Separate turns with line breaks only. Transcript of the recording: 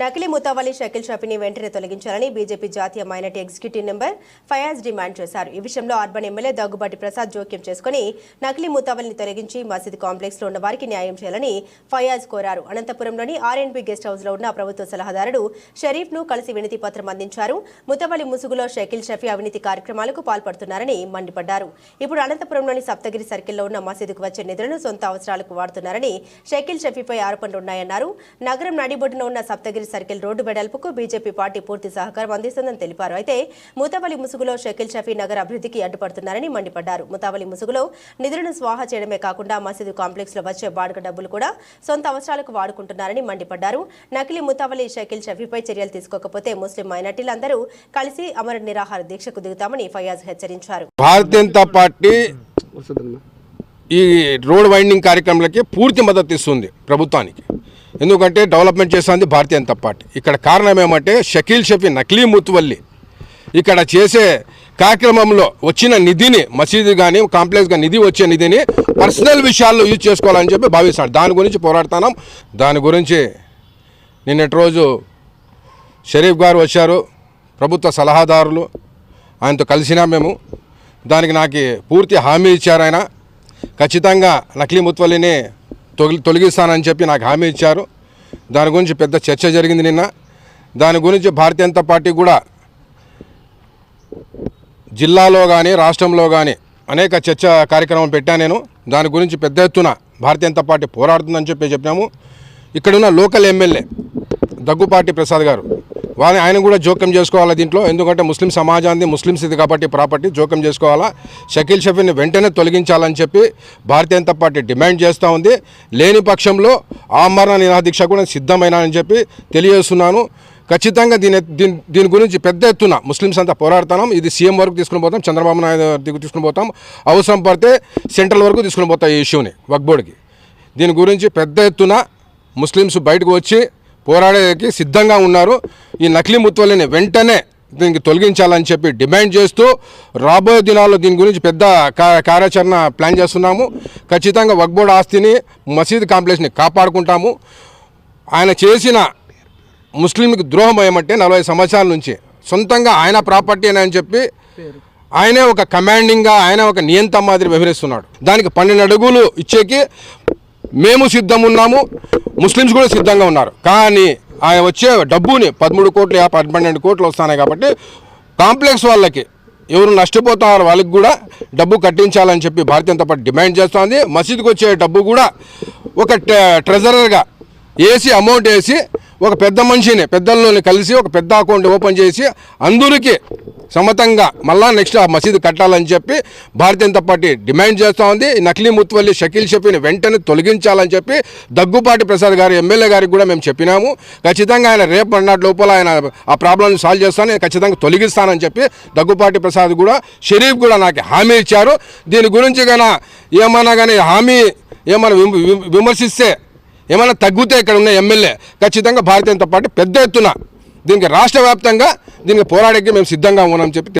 నకిలీ ముతావలి షకిల్ షఫీని వెంటనే తొలగించాలని బీజేపీ జాతీయ minority executive member Fayaz demand చేశారు. ఈ విషయంలో అర్బన్ ఎమ్మెల్యే దగ్గుబాటి ప్రసాద్ జోక్యం చేసుకుని నకిలీ ముతావలిని తొలగించి మసీద్ కాంప్లెక్స్లో ఉన్న వారికి న్యాయం చేయాలని ఫయాజ్ కోరారు. అనంతపురంలోని ఆర్ఎన్బి గెస్ట్ హౌస్లో ఉన్న ప్రభుత్వ సలహాదారుడు షరీఫ్ను కలిసి వినతి పత్రం అందించారు. ముతవలి ముసుగులో షకిల్ షఫీ అవినీతి కార్యక్రమాలకు పాల్పడుతున్నారని మండిపడ్డారు. ఇప్పుడు అనంతపురంలోని సప్తగిరి సర్కిల్లో ఉన్న మసీదుకు వచ్చే నిధులను సొంత అవసరాలకు వాడుతున్నారని షకిల్ షఫీపై ఆరోపణలున్నాయన్నారు నగరం నడిబొడ్డున ఉన్న సప్తగిరి సర్కిల్ రోడ్డు వెడల్పుకు బీజేపీ పార్టీ పూర్తి సహకారం అందిస్తుందని తెలిపారు. అయితే ముతావలి ముసుగులో షకిల్ షఫీ నగర అభివృద్ధికి అడ్డుపడుతున్నారని మండిపడ్డారు. ముతావలి ముసుగులో నిధులను స్వాహా చేయడమే కాకుండా మసీదు కాంప్లెక్స్లో వచ్చే బాడుగ డబ్బులు కూడా సొంత అవసరాలకు వాడుకుంటున్నారని మండిపడ్డారు. నకిలీ ముతావలి షకిల్ షఫీపై చర్యలు తీసుకోకపోతే ముస్లిం మైనార్టీలందరూ కలిసి అమర నిరాహార దీక్షకు దిగుతామని ఫయాజ్ హెచ్చరించారు.
భారతీయ జనతా పార్టీ ఈ రోడ్ వైండింగ్ కార్యక్రమాలకి పూర్తి మద్దతు ఇస్తుంది ప్రభుత్వానికి. ఎందుకంటే డెవలప్మెంట్ చేస్తుంది భారతీయ జనతా పార్టీ. ఇక్కడ కారణం ఏమంటే షకీల్ షఫీ నకిలీ ముత్తువల్లి. ఇక్కడ చేసే కార్యక్రమంలో వచ్చిన నిధిని మసీదు కానీ కాంప్లెక్స్గా నిధి వచ్చే నిధిని పర్సనల్ విషయాల్లో యూజ్ చేసుకోవాలని చెప్పి భావిస్తాడు దాని గురించి పోరాడుతున్నాం. దాని గురించి నిన్నటి రోజు షరీఫ్ గారు వచ్చారు ప్రభుత్వ సలహాదారులు. ఆయనతో కలిసినా మేము. దానికి నాకు పూర్తి హామీ ఇచ్చారు ఆయన. ఖచ్చితంగా నకిలీ ముత్వల్లిని తొలి తొలగిస్తానని చెప్పి నాకు హామీ ఇచ్చారు. దాని గురించి పెద్ద చర్చ జరిగింది నిన్న. దాని గురించి భారతీయ జనతా పార్టీ కూడా జిల్లాలో కానీ రాష్ట్రంలో కానీ అనేక చర్చ కార్యక్రమం పెట్టాను నేను. దాని గురించి పెద్ద ఎత్తున భారతీయ జనతా పార్టీ పోరాడుతుందని చెప్పి చెప్పాము ఇక్కడున్న లోకల్ ఎమ్మెల్యే దగ్గుపాటి ప్రసాద్ గారు వారి ఆయన కూడా జోక్యం చేసుకోవాలా దీంట్లో. ఎందుకంటే ముస్లిం సమాజాన్ని ముస్లిమ్స్ ఇది కాబట్టి ప్రాపర్టీ జోక్యం చేసుకోవాలా. షకీల్ షఫీని వెంటనే తొలగించాలని చెప్పి భారతీయ జనతా పార్టీ డిమాండ్ చేస్తూ ఉంది. లేని పక్షంలో ఆమరణ నిరాదీక్ష కూడా సిద్ధమైన అని చెప్పి తెలియజేస్తున్నాను. ఖచ్చితంగా దీని దీని దీని గురించి పెద్ద ఎత్తున ముస్లిమ్స్ అంతా పోరాడుతున్నాం. ఇది సీఎం వరకు తీసుకుని పోతాం చంద్రబాబు నాయుడు దగ్గర తీసుకుని పోతాం. అవసరం పడితే సెంట్రల్ వరకు తీసుకుని పోతాం ఈ ఇష్యూని వక్బోర్డ్కి. దీని గురించి పెద్ద ఎత్తున ముస్లిమ్స్ బయటకు వచ్చి పోరాడేకి సిద్ధంగా ఉన్నారు. ఈ నకిలీ ముత్వల్లిని వెంటనే దీనికి తొలగించాలని చెప్పి డిమాండ్ చేస్తూ రాబోయే దినాల్లో దీని గురించి పెద్ద కార్యాచరణ ప్లాన్ చేస్తున్నాము. ఖచ్చితంగా వక్బోర్డ్ ఆస్తిని మసీద్ కాంప్లెక్స్ని కాపాడుకుంటాము. ఆయన చేసిన ముస్లింకి ద్రోహం ఏమంటే నలభై సంవత్సరాల నుంచి సొంతంగా ఆయన ప్రాపర్టీ అని చెప్పి ఆయనే ఒక కమాండింగ్గా ఆయన ఒక నియంత మాదిరి వ్యవహరిస్తున్నాడు. దానికి పన్నెండు అడుగులు ఇచ్చేకి మేము సిద్ధం ఉన్నాము ముస్లిమ్స్ కూడా సిద్ధంగా ఉన్నారు. కానీ ఆయన వచ్చే డబ్బుని పదమూడు కోట్లు యాభై పన్నెండు కోట్లు వస్తున్నాయి కాబట్టి కాంప్లెక్స్ వాళ్ళకి ఎవరు నష్టపోతున్నారు వాళ్ళకి కూడా డబ్బు కట్టించాలని చెప్పి భారతీయ జనతా పార్టీ డిమాండ్ చేస్తోంది. మసీదుకి వచ్చే డబ్బు కూడా ఒక ట్రెజరర్గా వేసి అమౌంట్ వేసి ఒక పెద్ద మనిషిని పెద్దల్లోని కలిసి ఒక పెద్ద అకౌంట్ ఓపెన్ చేసి అందరికీ సమతంగా మళ్ళా నెక్స్ట్ ఆ మసీదు కట్టాలని చెప్పి భారతీయ జనతా పార్టీ డిమాండ్ చేస్తూ ఉంది. నకిలీ ముత్వల్లి షకీల్ షఫీని వెంటనే తొలగించాలని చెప్పి దగ్గుపాటి ప్రసాద్ గారు ఎమ్మెల్యే గారికి కూడా మేము చెప్పినాము. ఖచ్చితంగా ఆయన రేపు అన్నటి లోపల ఆయన ఆ ప్రాబ్లమ్ని సాల్వ్ చేస్తాను. నేను ఖచ్చితంగా తొలగిస్తానని చెప్పి దగ్గుపాటి ప్రసాద్ కూడా షరీఫ్ కూడా నాకు హామీ ఇచ్చారు. దీని గురించి గాన ఏమన్నా కానీ హామీ ఏమైనా విమర్శిస్తే ఏమైనా తగ్గితే ఇక్కడ ఉన్న ఎమ్మెల్యే ఖచ్చితంగా భారతీయ జనతా పార్టీ పెద్ద ఎత్తున దీనికి రాష్ట్ర వ్యాప్తంగా దీనికి పోరాడేకి మేము సిద్ధంగా ఉన్నామని చెప్పి